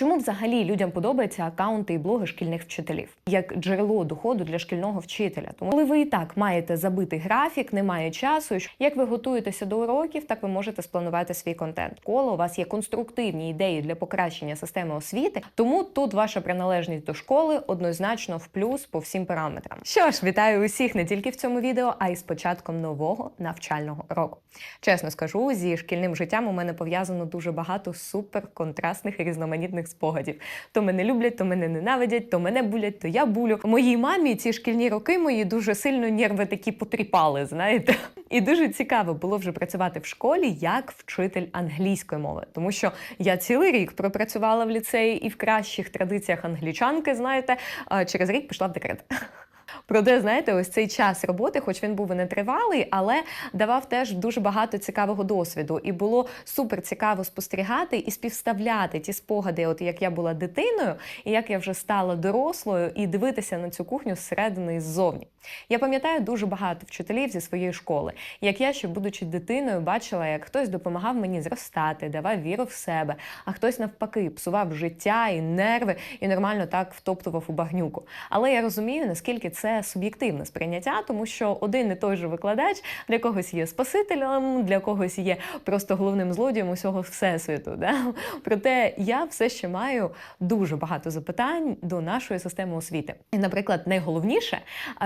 Чому взагалі людям подобаються акаунти і блоги шкільних вчителів як джерело доходу для шкільного вчителя? Тому коли ви і так маєте забитий графік, немає часу. Як ви готуєтеся до уроків, так ви можете спланувати свій контент. Коло у вас є конструктивні ідеї для покращення системи освіти, тому тут ваша приналежність до школи однозначно в плюс по всім параметрам. Що ж, вітаю усіх не тільки в цьому відео, а й з початком нового навчального року. Чесно скажу, зі шкільним життям у мене пов'язано дуже багато суперконтрастних і різноманітних спогадів. То мене люблять, то мене ненавидять, то мене булять, то я булю. Моїй мамі ці шкільні роки мої дуже сильно нерви такі потріпали, знаєте. І дуже цікаво було вже працювати в школі як вчитель англійської мови, тому що я цілий рік пропрацювала в ліцеї і в кращих традиціях англічанки, знаєте, через рік пішла в декрет. Проте, знаєте, ось цей час роботи, хоч він був і нетривалий, але давав теж дуже багато цікавого досвіду. І було супер цікаво спостерігати і співставляти ті спогади, от як я була дитиною, і як я вже стала дорослою, і дивитися на цю кухню зсередини і ззовні. Я пам'ятаю дуже багато вчителів зі своєї школи, як я ще, будучи дитиною, бачила, як хтось допомагав мені зростати, давав віру в себе, а хтось навпаки псував життя і нерви, і нормально так втоптував у багнюку. Але я розумію, наскільки це суб'єктивне сприйняття, тому що один і той же викладач для когось є спасителем, для когось є просто головним злодієм усього всесвіту. Да? Проте я все ще маю дуже багато запитань до нашої системи освіти. І, наприклад, найголовніше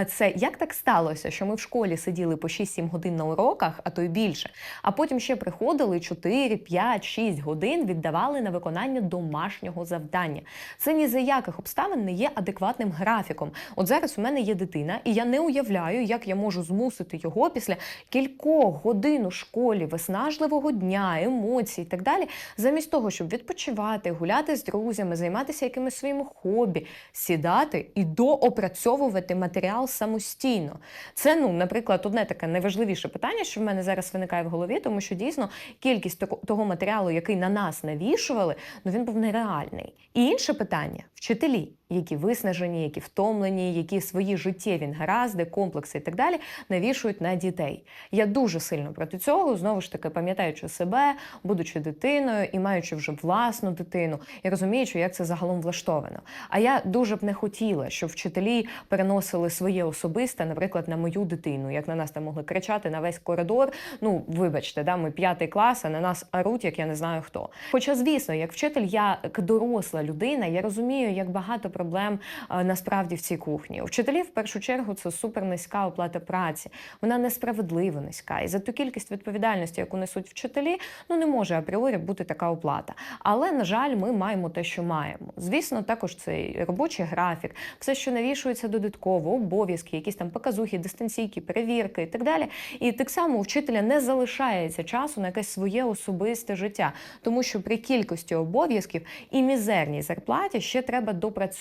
це як так сталося, що ми в школі сиділи по 6-7 годин на уроках, а то й більше, а потім ще приходили 4, 5, 6 годин віддавали на виконання домашнього завдання. Це ні за яких обставин не є адекватним графіком. От зараз у мене є дитина, і я не уявляю, як я можу змусити його після кількох годин у школі, виснажливого дня, емоцій і так далі, замість того, щоб відпочивати, гуляти з друзями, займатися якимось своїм хобі, сідати і доопрацьовувати матеріал самостійно. Це, ну, наприклад, одне таке найважливіше питання, що в мене зараз виникає в голові, тому що дійсно кількість того матеріалу, який на нас навішували, ну він був нереальний. І інше питання вчителі, які виснажені, які втомлені, які свої життєві негаразди, комплекси і так далі навішують на дітей. Я дуже сильно проти цього, знову ж таки, пам'ятаючи себе, будучи дитиною і маючи вже власну дитину, і розуміючи, як це загалом влаштовано. А я дуже б не хотіла, щоб вчителі переносили своє особисте, наприклад, на мою дитину, як на нас там могли кричати на весь коридор. Ну, вибачте, да, ми п'ятий клас, а на нас оруть, як я не знаю хто. Хоча, звісно, як вчитель, я як доросла людина, я розумію, як багато проблем е, насправді в цій кухні. У вчителів в першу чергу це супер низька оплата праці. Вона несправедливо низька. І за ту кількість відповідальності, яку несуть вчителі, ну не може апріорі бути така оплата. Але на жаль, ми маємо те, що маємо. Звісно, також цей робочий графік, все, що навішується додатково, обов'язки, якісь там показухи, дистанційки, перевірки і так далі. І так само у вчителя не залишається часу на якесь своє особисте життя, тому що при кількості обов'язків і мізерній зарплаті ще треба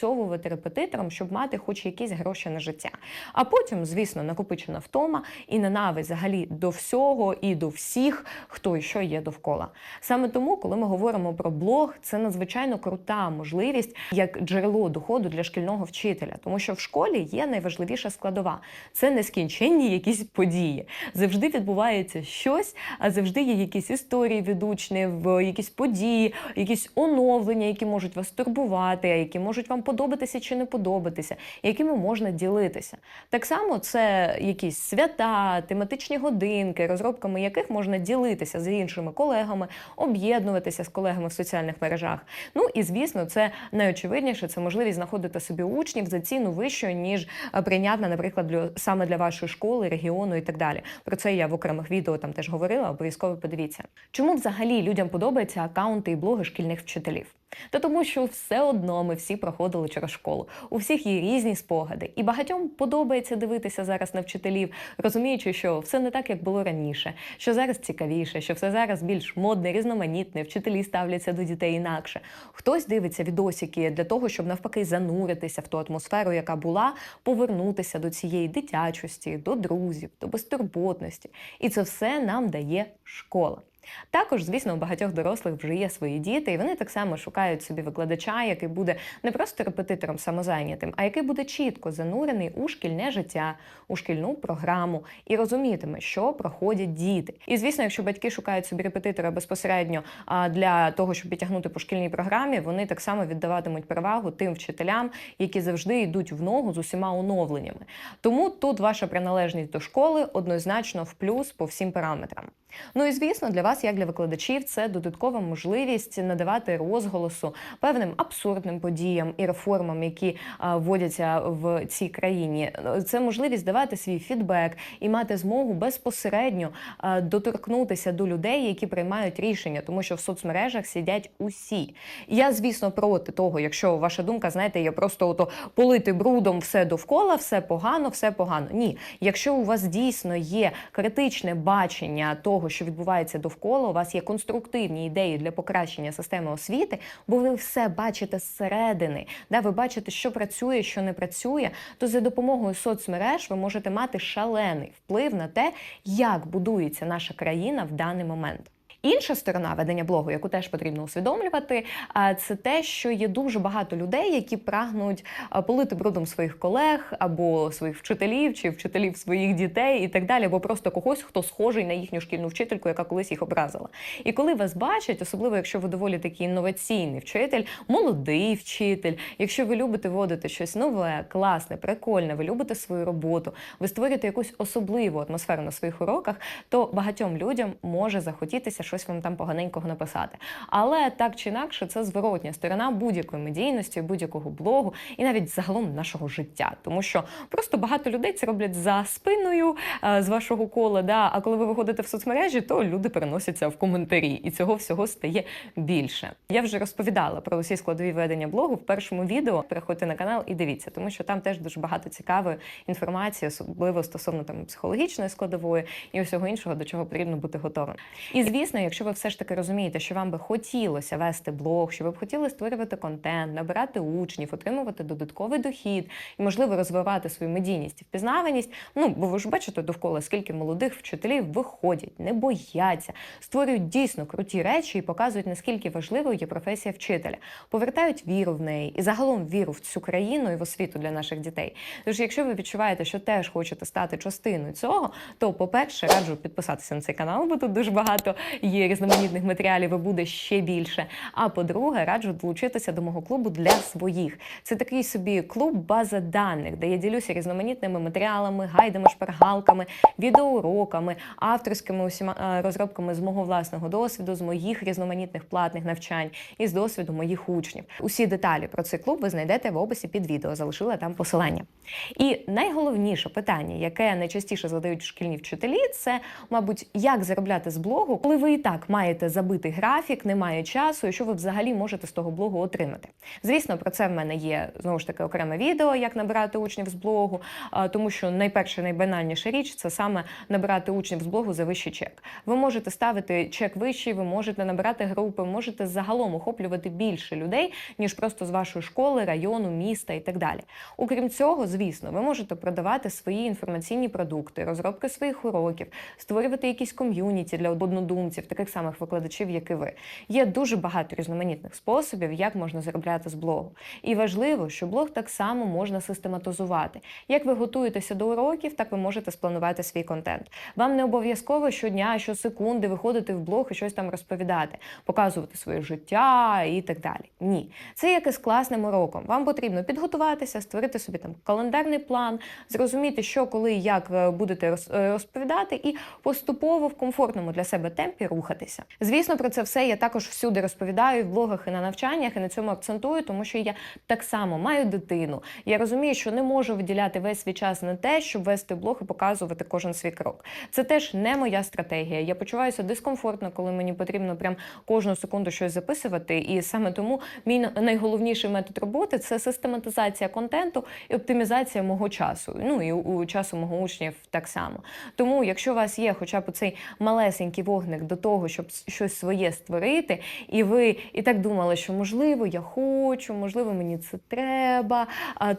допрацьовувати репетиторам, щоб мати хоч якісь гроші на життя. А потім, звісно, накопичена втома і ненависть взагалі до всього і до всіх, хто і що є довкола. Саме тому, коли ми говоримо про блог, це надзвичайно крута можливість як джерело доходу для шкільного вчителя, тому що в школі є найважливіша складова це нескінченні якісь події. Завжди відбувається щось, а завжди є якісь історії від учнів, якісь події, якісь оновлення, які можуть вас турбувати, які можуть вам подобатися чи не подобатися, якими можна ділитися. Так само це якісь свята, тематичні годинки, розробками яких можна ділитися з іншими колегами, об'єднуватися з колегами в соціальних мережах. Ну і звісно, це найочевидніше, це можливість знаходити собі учнів за ціну вищою, ніж е, прийнятна, наприклад, для саме для вашої школи, регіону і так далі. Про це я в окремих відео там теж говорила. Обов'язково подивіться. Чому взагалі людям подобаються акаунти і блоги шкільних вчителів? Та тому, що все одно ми всі проходили через школу. У всіх є різні спогади, і багатьом подобається дивитися зараз на вчителів, розуміючи, що все не так, як було раніше, що зараз цікавіше, що все зараз більш модне, різноманітне, вчителі ставляться до дітей інакше. Хтось дивиться відосики для того, щоб навпаки зануритися в ту атмосферу, яка була, повернутися до цієї дитячості, до друзів, до безтурботності. І це все нам дає школа. Також, звісно, у багатьох дорослих вже є свої діти, і вони так само шукають собі викладача, який буде не просто репетитором самозайнятим, а який буде чітко занурений у шкільне життя, у шкільну програму і розумітиме, що проходять діти. І звісно, якщо батьки шукають собі репетитора безпосередньо для того, щоб підтягнути по шкільній програмі, вони так само віддаватимуть перевагу тим вчителям, які завжди йдуть в ногу з усіма оновленнями. Тому тут ваша приналежність до школи однозначно в плюс по всім параметрам. Ну і звісно, для вас, як для викладачів, це додаткова можливість надавати розголосу певним абсурдним подіям і реформам, які вводяться в цій країні. Це можливість давати свій фідбек і мати змогу безпосередньо доторкнутися до людей, які приймають рішення, тому що в соцмережах сидять усі. Я, звісно, проти того, якщо ваша думка, знаєте, є просто ото полити брудом все довкола, все погано, все погано. Ні, якщо у вас дійсно є критичне бачення того, що відбувається довкола, у вас є конструктивні ідеї для покращення системи освіти, бо ви все бачите зсередини, да, ви бачите, що працює, що не працює, то за допомогою соцмереж ви можете мати шалений вплив на те, як будується наша країна в даний момент. Інша сторона ведення блогу, яку теж потрібно усвідомлювати, це те, що є дуже багато людей, які прагнуть полити брудом своїх колег або своїх вчителів чи вчителів своїх дітей і так далі, або просто когось, хто схожий на їхню шкільну вчительку, яка колись їх образила. І коли вас бачать, особливо якщо ви доволі такий інноваційний вчитель, молодий вчитель, якщо ви любите вводити щось нове, класне, прикольне, ви любите свою роботу, ви створюєте якусь особливу атмосферу на своїх уроках, то багатьом людям може захотітися щось вам там поганенького написати. Але так чи інакше, це зворотня сторона будь-якої медійності, будь-якого блогу і навіть загалом нашого життя, тому що просто багато людей це роблять за спиною е, з вашого кола. Да? А коли ви виходите в соцмережі, то люди переносяться в коментарі, і цього всього стає більше. Я вже розповідала про усі складові ведення блогу в першому відео. Переходьте на канал і дивіться, тому що там теж дуже багато цікавої інформації, особливо стосовно там психологічної складової і усього іншого, до чого потрібно бути готовим. І звісно, якщо ви все ж таки розумієте, що вам би хотілося вести блог, що ви б хотіли створювати контент, набирати учнів, отримувати додатковий дохід і, можливо, розвивати свою медійність і впізнаваність. Ну, бо ви ж бачите довкола, скільки молодих вчителів виходять, не бояться, створюють дійсно круті речі і показують, наскільки важливою є професія вчителя, повертають віру в неї і загалом віру в цю країну і в освіту для наших дітей. Тож, якщо ви відчуваєте, що теж хочете стати частиною цього, то, по-перше, раджу підписатися на цей канал, бо тут дуже багато є різноманітних матеріалів і буде ще більше. А по-друге, раджу долучитися до мого клубу для своїх. Це такий собі клуб база даних, де я ділюся різноманітними матеріалами, гайдами, шпаргалками, відеоуроками, авторськими усіма е, розробками з мого власного досвіду, з моїх різноманітних платних навчань і з досвіду моїх учнів. Усі деталі про цей клуб ви знайдете в описі під відео. Залишила там посилання. І найголовніше питання, яке найчастіше задають шкільні вчителі, це, мабуть, як заробляти з блогу, коли ви і так маєте забитий графік, немає часу, і що ви взагалі можете з того блогу отримати. Звісно, про це в мене є знову ж таки окреме відео, як набирати учнів з блогу, тому що найперша, найбанальніша річ це саме набирати учнів з блогу за вищий чек. Ви можете ставити чек вищий, ви можете набирати групи, можете загалом охоплювати більше людей, ніж просто з вашої школи, району, міста і так далі. Окрім цього, звісно, ви можете продавати свої інформаційні продукти, розробки своїх уроків, створювати якісь ком'юніті для однодумців, таких самих викладачів, як і ви. Є дуже багато різноманітних способів, як можна заробляти з блогу. І важливо, що блог так само можна систематизувати. Як ви готуєтеся до уроків, так ви можете спланувати свій контент. Вам не обов'язково щодня, щосекунди виходити в блог і щось там розповідати, показувати своє життя і так далі. Ні, це як із класним уроком. Вам потрібно підготуватися, створити собі там календарний план, зрозуміти, що коли і як е, будете е, розповідати, і поступово в комфортному для себе темпі рухатися. Звісно, про це все я також всюди розповідаю і в блогах і на навчаннях, і на цьому акцентую, тому що я так само маю дитину. Я розумію, що не можу виділяти весь свій час на те, щоб вести блог і показувати кожен свій крок. Це теж не моя стратегія. Я почуваюся дискомфортно, коли мені потрібно прям кожну секунду щось записувати. І саме тому мій найголовніший метод роботи це систематизація контенту і оптимізація мого часу. Ну і у часу мого учнів так само. Тому, якщо у вас є хоча б цей малесенький вогник до того, щоб щось своє створити, і ви і так думали, що можливо я хочу, можливо, мені це треба.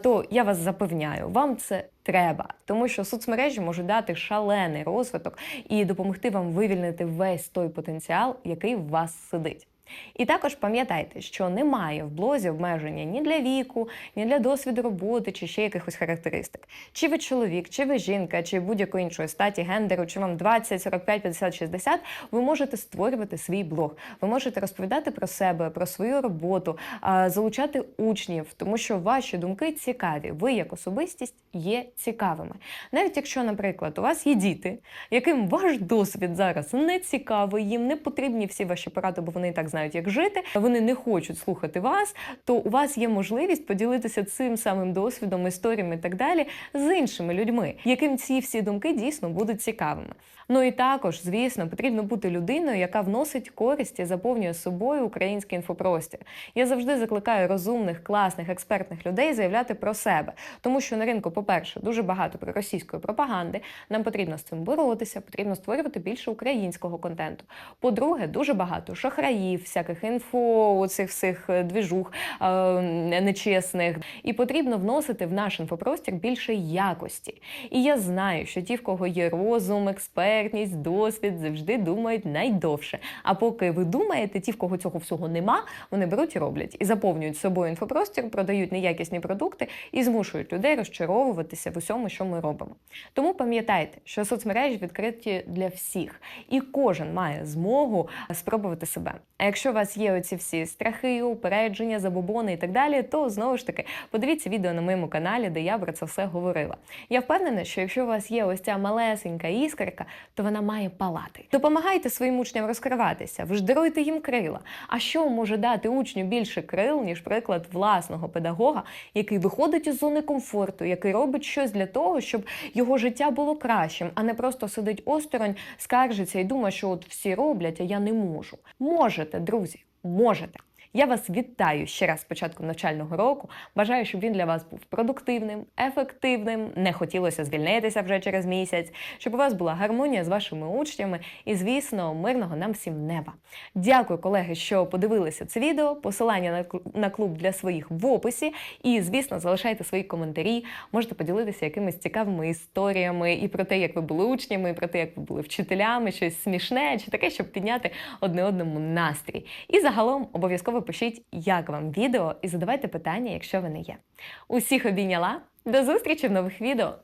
То я вас запевняю, вам це треба, тому що соцмережі можуть дати шалений розвиток і допомогти вам вивільнити весь той потенціал, який в вас сидить. І також пам'ятайте, що немає в блозі обмеження ні для віку, ні для досвіду роботи, чи ще якихось характеристик. Чи ви чоловік, чи ви жінка, чи будь-якої іншої статі, гендеру, чи вам 20, 45, 50, 60, ви можете створювати свій блог. Ви можете розповідати про себе, про свою роботу, залучати учнів, тому що ваші думки цікаві. Ви як особистість є цікавими. Навіть якщо, наприклад, у вас є діти, яким ваш досвід зараз не цікавий, їм не потрібні всі ваші поради, бо вони і так знають, як жити. Вони не хочуть слухати вас, то у вас є можливість поділитися цим самим досвідом, історіями і так далі з іншими людьми, яким ці всі думки дійсно будуть цікавими. Ну і також, звісно, потрібно бути людиною, яка вносить користь і заповнює собою український інфопростір. Я завжди закликаю розумних, класних, експертних людей заявляти про себе, тому що на ринку, по-перше, дуже багато проросійської пропаганди. Нам потрібно з цим боротися, потрібно створювати більше українського контенту. По-друге, дуже багато шахраїв, всяких інфо, цих всіх е, двіжух е, нечесних. І потрібно вносити в наш інфопростір більше якості. І я знаю, що ті, в кого є розум, експертність, досвід, завжди думають найдовше. А поки ви думаєте, ті, в кого цього всього нема, вони беруть і роблять і заповнюють собою інфопростір, продають неякісні продукти і змушують людей розчаровуватися в усьому, що ми робимо. Тому пам'ятайте, що соцмережі відкриті для всіх, і кожен має змогу спробувати себе. А якщо у вас є оці всі страхи, упередження, забобони і так далі, то знову ж таки подивіться відео на моєму каналі, де я про це все говорила. Я впевнена, що якщо у вас є ось ця малесенька іскорка, то вона має палати. Допомагайте своїм учням розкриватися, ви ж даруйте їм крила. А що може дати учню більше крил, ніж приклад власного педагога, який виходить із зони комфорту, який робить щось для того, щоб його життя було кращим, а не просто сидить осторонь, скаржиться і думає, що от всі роблять, а я не можу. Можете, друзі, можете. Я вас вітаю ще раз з початком навчального року. Бажаю, щоб він для вас був продуктивним, ефективним. Не хотілося звільнитися вже через місяць, щоб у вас була гармонія з вашими учнями і, звісно, мирного нам всім неба. Дякую, колеги, що подивилися це відео. Посилання на клуб для своїх в описі. І, звісно, залишайте свої коментарі. Можете поділитися якимись цікавими історіями і про те, як ви були учнями, і про те, як ви були вчителями, щось смішне чи таке, щоб підняти одне одному настрій. І загалом обов'язково пишіть, як вам відео, і задавайте питання, якщо вони є. Усіх обійняла. До зустрічі в нових відео.